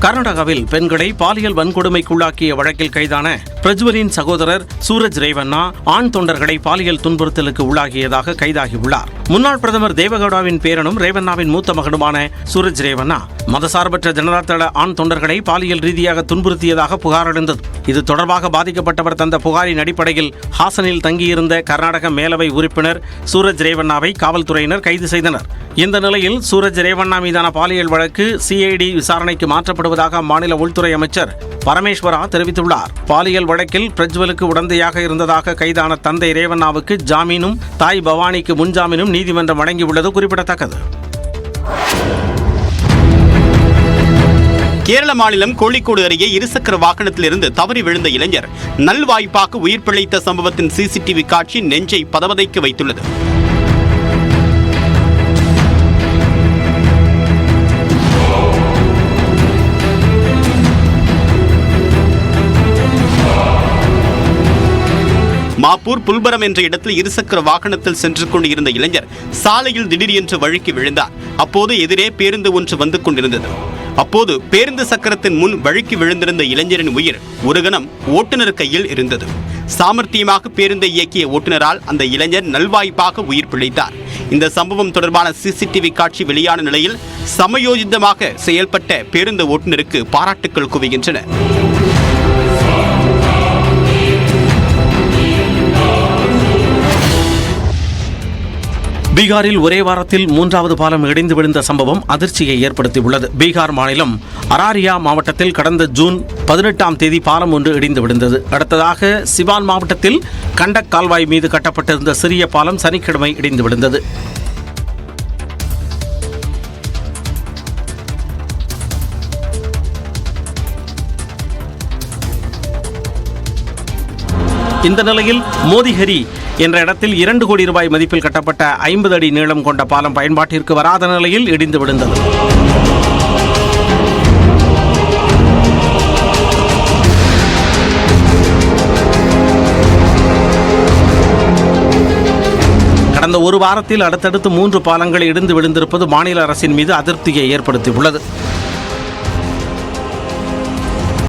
கர்நாடகாவில் பெண்களை பாலியல் வன்கொடுமைக்குள்ளாக்கிய வழக்கில் கைதான பிரஜ்வலின் சகோதரர் சூரஜ் ரேவண்ணா ஆண் தொண்டர்களை பாலியல் துன்புறுத்தலுக்கு உள்ளாகியதாக கைதாகியுள்ளார். முன்னாள் பிரதமர் தேவகவுடாவின் பேரனும் ரேவண்ணாவின் மூத்த மகனுமான சூரஜ் ரேவண்ணா மதசார்பற்ற ஜனதாதள ஆண் தொண்டர்களை பாலியல் ரீதியாக துன்புறுத்தியதாக புகார் எழுந்தது இது தொடர்பாக பாதிக்கப்பட்டவர் தந்த புகாரின் அடிப்படையில் ஹாசனில் தங்கியிருந்த கர்நாடக மேலவை உறுப்பினர் சூரஜ் ரேவண்ணாவை காவல்துறையினர் கைது செய்தனர். இந்த நிலையில் சூரஜ் ரேவண்ணா மீதான பாலியல் வழக்கு சிஐடி விசாரணைக்கு மாற்றப்படுவதாக அம்மாநில உள்துறை அமைச்சர் பரமேஸ்வரா தெரிவித்துள்ளார். பாலியல் வழக்கில் பிரஜ்வலுக்கு உடந்தையாக இருந்ததாக கைதான தந்தை ரேவண்ணாவுக்கு ஜாமீனும் தாய் பவானிக்கு முன்ஜாமீனும் நீதிமன்றம் வழங்கியுள்ளது குறிப்பிடத்தக்கது. கேரள மாநிலம் கோழிக்கோடு அருகே இருசக்கர வாகனத்திலிருந்து தவறி விழுந்த இளைஞர் நல்வாய்ப்பாக உயிர் பிழைத்த சம்பவத்தின் சிசிடிவி காட்சி நெஞ்சை பதவதைக்கு வைத்துள்ளது. மாப்பூர் புல்பரம் என்ற இடத்தில் இருசக்கர வாகனத்தில் சென்று கொண்டிருந்த இளைஞர் சாலையில் திடீரென்று வழுக்கி விழுந்தார். அப்போது எதிரே பேருந்து ஒன்று வந்து கொண்டிருந்தது. அப்போது பேருந்து சக்கரத்தின் முன் வழுக்கி விழுந்திருந்த இளைஞரின் உயிர் ஒரு கணம் ஓட்டுநர் கையில் இருந்தது. சாமர்த்தியமாக பேருந்தை இயக்கிய ஓட்டுநரால் அந்த இளைஞர் நல்வாய்ப்பாக உயிர் பிழைத்தார். இந்த சம்பவம் தொடர்பான சிசிடிவி காட்சி வெளியான நிலையில் சமயோஜிதமாக செயல்பட்ட பேருந்து ஓட்டுநருக்கு பாராட்டுக்கள் குவிகின்றன. பீகாரில் ஒரே வாரத்தில் மூன்றாவது பாலம் இடிந்து விழுந்த சம்பவம் அதிர்ச்சியை ஏற்படுத்தியுள்ளது. பீகார் மாநிலம் அராரியா மாவட்டத்தில் கடந்த ஜூன் பதினெட்டாம் தேதி பாலம் ஒன்று இடிந்து விழுந்தது. அடுத்ததாக சிவான் மாவட்டத்தில் கண்டக் கால்வாய் மீது கட்டப்பட்டிருந்த சிறிய பாலம் சனிக்கிழமை இடிந்து விழுந்தது. இந்த நிலையில் மோதிஹரி என்ற இடத்தில் இரண்டு கோடி ரூபாய் மதிப்பில் கட்டப்பட்ட ஐம்பது அடி நீளம் கொண்ட பாலம் பயன்பாட்டிற்கு வராத நிலையில் இடிந்து விழுந்தது. கடந்த ஒரு வாரத்தில் அடுத்தடுத்து மூன்று பாலங்கள் இடிந்து விழுந்திருப்பது மாநில அரசின் மீது அதிருப்தியை ஏற்படுத்தியுள்ளது.